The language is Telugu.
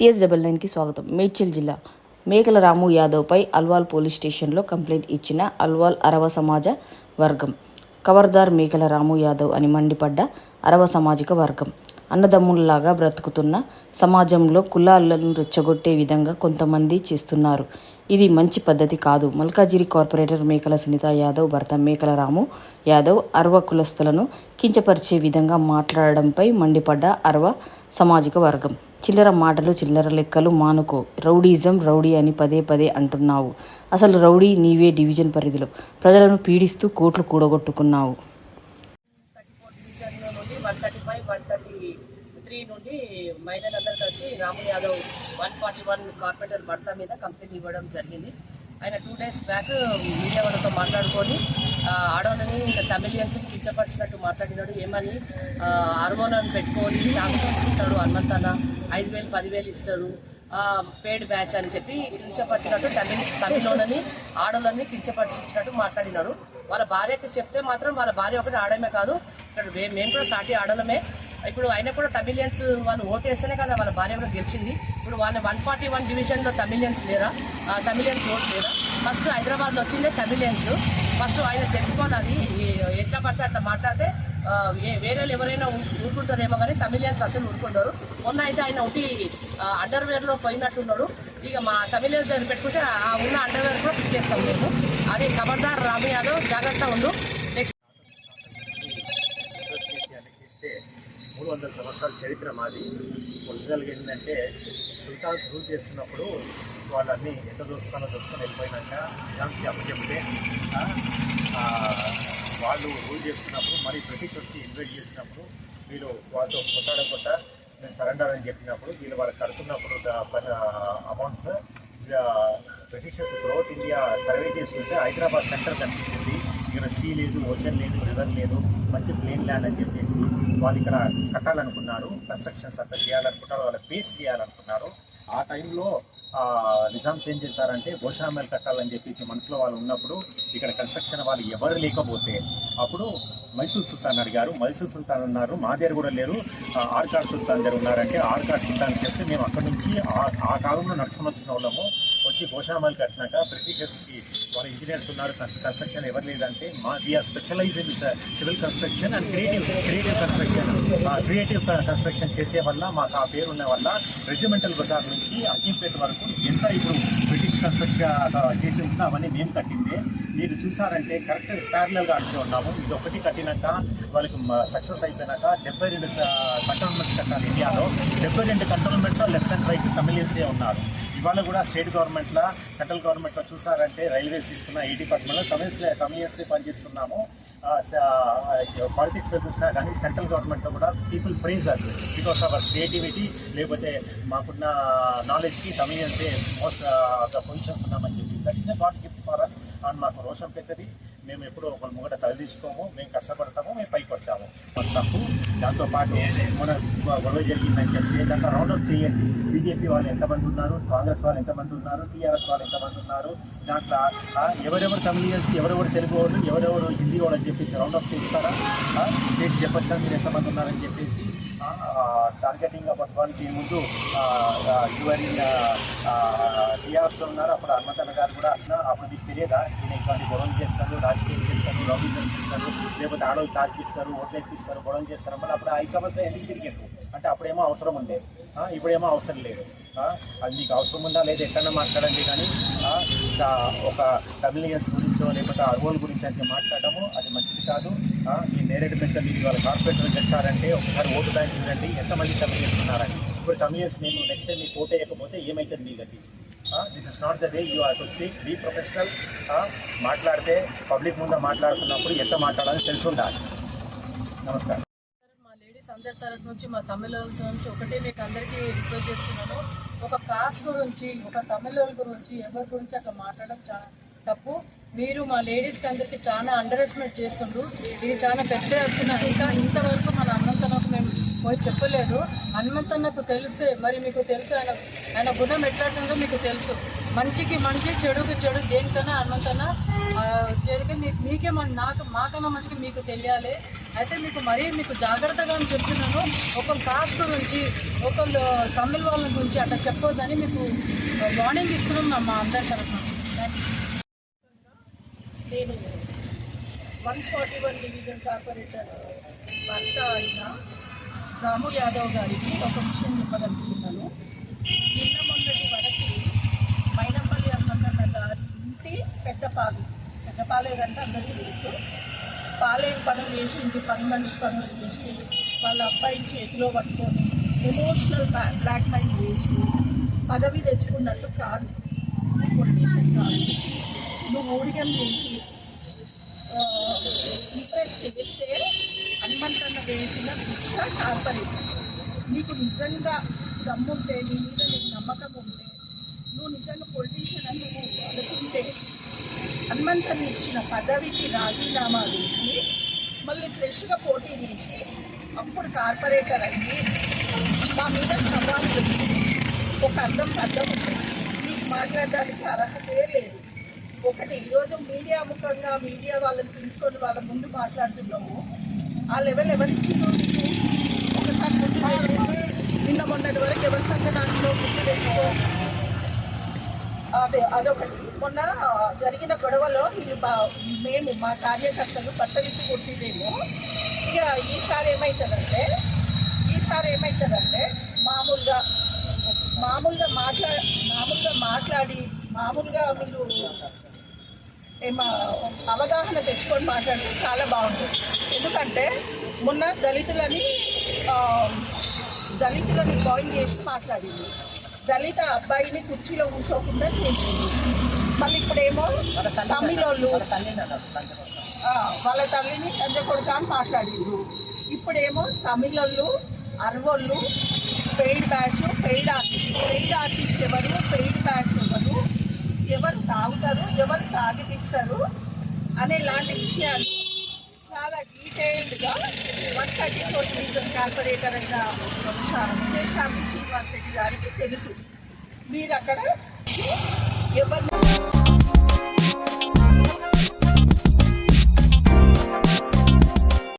టీఎస్ డబల్ నైన్కి స్వాగతం. మేడ్చల్ జిల్లా మేకల రాము యాదవ్పై అల్వాల్ పోలీస్ స్టేషన్లో కంప్లైంట్ ఇచ్చిన అల్వాల్ అరవ సమాజ వర్గం. కవర్దార్ మేకల రాము యాదవ్ అని మండిపడ్డ అరవ సామాజిక వర్గం. అన్నదమ్ముల్లాగా బ్రతుకుతున్న సమాజంలో కులాలను రెచ్చగొట్టే విధంగా కొంతమంది చేస్తున్నారు. ఇది మంచి పద్ధతి కాదు. మల్కాజిరి కార్పొరేటర్ మేకల సునీత యాదవ్ భర్త మేకల రాము యాదవ్ అరవ కులస్తులను కించపరిచే విధంగా మాట్లాడడంపై మండిపడ్డ అరవ సామాజిక వర్గం. చిల్లర మాటలు చిల్లర లెక్కలు మానుకో. రౌడీజం రౌడీ అని పదే పదే అంటున్నావు. అసలు రౌడీ నీవే డివిజన్ పరిధిలో. ప్రజలను పీడిస్తూ కోట్లు కూడగొట్టుకున్నావు. త్రీ నుండి మహిళలందరూ కలిసి Ramu Yadav one forty one corporator భర్త మీద కంప్లైంట్ ఇవ్వడం జరిగింది. ఆయన టూ డేస్ బ్యాక్ మీడియా వాళ్ళతో మాట్లాడుకొని ఆడవాళ్ళని ఇంకా తమిళియన్స్ కించపరిచినట్టు మాట్లాడినాడు. ఏమని? హార్మోనం పెట్టుకొని టాక్టర్స్ ఇస్తాడు అన్నంతన ఐదు వేలు పదివేలు ఇస్తాడు. పేడ్ బ్యాచ్ అని చెప్పి కించపరిచినట్టు తమిళ తమిళోళ్ళని ఆడోళ్ళని కించపరిచినట్టు మాట్లాడినాడు. వాళ్ళ భార్యకి చెప్తే మాత్రం వాళ్ళ భార్య ఒకటి ఆడమే కాదు. ఇక్కడ మేము కూడా సాటి ఆడలమే ఇప్పుడు ఆయన కూడా తమిళియన్స్ వాళ్ళు ఓటేస్తేనే కదా వాళ్ళ భార్య కూడా గెలిచింది. ఇప్పుడు వాళ్ళ వన్ ఫార్టీ వన్ డివిజన్లో తమిళియన్స్ లేరా? ఆ, తమిళియన్స్ ఓట్ లేరా? ఫస్ట్ హైదరాబాద్లో వచ్చిందే తమిళియన్స్. ఫస్ట్ ఆయన తెలుసుకోవాలి ఈ- ఎట్లా పడితే అట్లా మాట్లాడితే ఏ- వేరే వాళ్ళు ఎవరైనా ఊరుకుంటారేమో కానీ తమిళియన్స్ అసలు ఊరుకుంటారు. మొన్న అయితే ఆయన ఒకటి అండర్వేర్లో పోయినట్టున్నాడు. ఇక మా తమిళియన్స్ దగ్గర పెట్టుకుంటే ఆ ఉన్న అండర్వేర్ కూడా పిక్ చేస్తాం మేము. అదే ఖబర్దార్ రాము యాదవ్ జాగ్రత్త ఉండు. చరిత్ర మాది. ఒరిజినల్గా ఏంటంటే సుల్తాన్స్ రూల్ చేస్తున్నప్పుడు వాళ్ళన్నీ ఎంత దోసుకొని దోసుకొని వెళ్ళిపోయినాక నిజాంకి అప్పచెప్తే వాళ్ళు రూల్ చేస్తున్నప్పుడు మరి బ్రిటిష్ వచ్చి ఇన్వైట్ చేసినప్పుడు వీళ్ళు వాళ్ళతో కొట్టాడ కొట్ట మేము సరెండర్ అని చెప్పినప్పుడు వీళ్ళు వాళ్ళు కడుతున్నప్పుడు amounts Britishers growth India survey చేస్తుంటే హైదరాబాద్ సెంటర్ కనిపించింది. ఇక్కడ సీ లేదు ఓషన్ లేదు రివర్ లేదు మంచి ప్లేన్ ల్యాండ్ అని చెప్పి వాళ్ళు ఇక్కడ కట్టాలనుకున్నారు. కన్స్ట్రక్షన్స్ అంతా చేయాలనుకున్నారు వాళ్ళ బేస్ చేయాలనుకున్నారు ఆ టైంలో నిజాం చేంజ్ చేశారంటే భోషామేలు కట్టాలని చెప్పేసి మనసులో వాళ్ళు ఉన్నప్పుడు ఇక్కడ కన్స్ట్రక్షన్ వాళ్ళు ఎవరు లేకపోతే అప్పుడు మైసూర్ సుల్తాన్ అడిగారు మైసూర్ సుల్తాన్ ఉన్నారు మా దగ్గర కూడా లేరు ఆర్కాడ్ సుల్తాన్ దగ్గర ఉన్నారంటే ఆర్కాడ్ సుల్తాన్ చెప్తే మేము అక్కడి నుంచి ఆ- కాలంలో నడుచుకుని వచ్చిన వాళ్ళము వచ్చి భోషామల్ కట్టినాక బ్రిటిషర్స్కి వాళ్ళ ఇంజనీర్స్ ఉన్నారు కన్స్ట్రక్షన్ ఎవరు లేదంటే మా we are specialise in civil construction and creative creative construction creative construction చేసే వల్ల మాకు ఆ పేరు ఉన్న వల్ల రెజిమెంటల్ బజార్ నుంచి అక్కింపేట వరకు ఎంత ఇప్పుడు బ్రిటిష్ కన్స్ట్రక్షన్ చేసి చేసిన అవన్నీ మేము కట్టిందే. మీరు చూసారంటే కరెక్ట్ ప్యారలల్గా అడిచి ఉన్నాము. ఇది ఒకటి కట్టినాక వాళ్ళకి సక్సెస్ అయిపోయినాక డెబ్బై రెండు కంటోన్మెంట్స్ కట్టాలి ఇండియాలో. డెబ్బై రెండు కంటోన్మెంట్లో లెఫ్ట్ అండ్ రైట్ తమిళన్సే ఉన్నారు. ఇవాళ కూడా స్టేట్ గవర్నమెంట్లో సెంట్రల్ గవర్నమెంట్లో చూసారంటే రైల్వేస్ ఇస్తున్న ఈ డిపార్ట్మెంట్లో తమిళస్ తమిళియన్స్ని పనిచేస్తున్నాము. పాలిటిక్స్లో చూసినా కానీ సెంట్రల్ గవర్నమెంట్లో కూడా people prize us because our creativity లేకపోతే మాకున్న నాలెడ్జ్కి తమిళియన్సే మోస్ట్ పొజిషన్స్ ఉన్నామని చెప్పి. That is a god gift for us and మాకు రోషం పెద్దది. మేము ఎప్పుడూ ఒకరి ముంగట తలదీసుకోము మేము కష్టపడతాము మేము పైకి వస్తాము. మాకు తప్పు దాంతోపాటు మన గొడవ జరిగిందని చెప్పి దాంట్లో రౌండప్ చేయండి. బీజేపీ వాళ్ళు ఎంతమంది ఉన్నారు కాంగ్రెస్ వాళ్ళు ఎంతమంది ఉన్నారు టీఆర్ఎస్ వాళ్ళు ఎంతమంది ఉన్నారు దాంట్లో ఎవరెవరు తమిళియన్స్ ఎవరెవరు తెలుగు వాళ్ళు ఎవరెవరు హిందీ వాళ్ళు అని చెప్పేసి రౌండప్ చేస్తారా? చేసి చెప్పచ్చా మీరు ఎంతమంది ఉన్నారని చెప్పేసి? టార్గెటింగ్ పట్టుకోవడానికి ముందు యువర్ టీఆర్ఎస్లో ఉన్నారు అప్పుడు హనుమంతన్న గారు కూడా అప్పుడు మీకు తెలియదా? నేను ఇట్లాంటి గొడవలు చేస్తాను లోపలికి చేస్తారు లేకపోతే ఆడవాళ్ళు తాకిస్తారు ఓట్లు ఎక్కిస్తారు గొడవలు చేస్తారు మళ్ళీ అప్పుడు ఐదు సంవత్సరాలు ఎందుకు తిరిగారు? అంటే అప్పుడేమో అవసరం ఉంది ఇప్పుడేమో అవసరం లేదు. అది మీకు అవసరం ఉందా లేదా ఎక్కడన్నా మాట్లాడండి కానీ ఒక తమిళియన్స్ గురించో లేకపోతే అరువుల గురించి అయితే మాట్లాడము అది మంచిది కాదు. మీ ఈ నేరేడు పెద్ద మీరు వాళ్ళ కార్పొరేటర్ తెచ్చారంటే ఒకసారి ఓటు బ్యాంక్ చూడండి ఎంతమంది తమిళియన్స్ ఉన్నారని. ఇప్పుడు తమిళియన్స్ మేము నెక్స్ట్ టైం మీకు ఓటు వేయకపోతే ఏమవుతుంది మీ గతి? This is not the way you are to speak be professional మాట్లాడితే పబ్లిక్ ముందు మాట్లాడుతున్నప్పుడు ఎంత మాట్లాడాలో తెలిసి ఉండాలి. నమస్కారం. మా లేడీస్ అందరి తరఫు నుంచి మా తమిళ నుంచి ఒకటే మీకు అందరికీ రిక్వెస్ట్ చేస్తున్నాను. ఒక కాస్ట్ గురించి ఒక తమిళ గురించి ఎవరి గురించి అట్లా మాట్లాడడం చాలా తప్పు. మీరు మా లేడీస్కి అందరికీ చాలా అండర్ ఎస్టిమేట్ చేస్తుండ్రు. ఇది చాలా పెద్ద ఎత్తున ఇంకా ఇంతవరకు మన పోయి చెప్పలేదు. హనుమంతన్నకు తెలుసే. మరి మీకు తెలుసు ఆయన ఆయన గుణం ఎట్లాంటిదో మీకు తెలుసు. మంచికి మంచి చెడుకి చెడు దేనికన్నా హనుమంతన్న చెడుకి మీకు మీకే మన నాకు మాకన్నా మంచికి మీకు తెలియాలి. అయితే మీకు మరీ మీకు జాగ్రత్తగా అని చెప్తున్నాను. ఒకళ్ళు కాస్ట్ నుంచి ఒకళ్ళు తమిళ వాళ్ళ గురించి అట్లా చెప్పొద్దని మీకు వార్నింగ్ ఇస్తున్నాం మా- అందరి తరఫున. నేను one forty one division corporator భర్త అయినా రాము యాదవ్ గారికి ఒక విషయం చెప్పదలుచుకున్నాను. నిన్న మొన్నటి వరకు మైనపల్లి అమ్మన్న గారి ఇంటి పెద్దపాలు పెద్దపాలేదంటే అందరికీ తెలుసు. పాలే పనులు చేసి ఇంటి పని మనిషి పనులు చేసి వాళ్ళ అబ్బాయి చేతిలో పట్టుకొని ఎమోషనల్ బ్లాక్మెయిల్ చేసి పదవి తెచ్చుకున్నట్టు కాదు. పొలిటీషియన్ కాదు. నువ్వు ఊడిగం చేసి ఇంప్రెస్ చేస్తే హనుమంతన్న వేసిన భిక్ష కార్పొరేట్ నీకు నిజంగా దమ్ముంటే నీ మీద నీకు నమ్మకం ఉంటే నువ్వు నిజంగా పొలిటీషియన్ అని నువ్వు అనుకుంటే హనుమంతన్ ఇచ్చిన పదవికి రాజీనామా చేసి మళ్ళీ ఫ్రెష్గా పోటీ చేసి అప్పుడు కార్పొరేటర్ అయ్యి మా మీద సవాలు ఒక అర్థం అర్థం ఉంది. నీకు మాట్లాడడానికి అర్హతే లేదు. ఒకటి ఈరోజు మీడియా ముఖంగా మీడియా వాళ్ళని పిలుచుకొని వాళ్ళ ముందు మాట్లాడుతున్నాము ఆ లెవెల్ ఎవరికి ఒకసారి గుర్తు నిన్న మొన్నటి వరకు ఎవరి సంఖ్య దాంట్లో గుర్తు చేసుకో అదే అదొకటి. మొన్న జరిగిన గొడవలో మేము మా కార్యకర్తలు బట్టలిప్పి కొట్టిదేమో. ఇక ఈసారి ఏమవుతుందంటే ఈసారి ఏమవుతుందంటే మామూలుగా మామూలుగా మాట్లా మామూలుగా మాట్లాడి మామూలుగా మీరు అవగాహన తెచ్చుకొని మాట్లాడితే చాలా బాగుంటుంది. ఎందుకంటే మొన్న దళితులని దళితులని బాయిల్ చేసి మాట్లాడింది. దళిత అబ్బాయిని కుర్చీలో కూర్చోకుండా చేసింది. మళ్ళీ ఇప్పుడేమో తమిళోళ్ళు వాళ్ళ తల్లిని లంజ అని మాట్లాడిండ్రు ఇప్పుడేమో తమిళోళ్ళు అరవోళ్ళు paid batch paid artist. Paid artist ఎవరు? పెయిడ్ బ్యాచ్ ఎవరు? ఎవరు తాగుతారు ఎవరు తాగిపిస్తారు అనే లాంటి విషయాలు చాలా డీటెయిల్డ్గా one thirty four division corporator అయిన విజయశాంతి శ్రీనివాస్ రెడ్డి గారికి తెలుసు. మీరు అక్కడ ఎవరు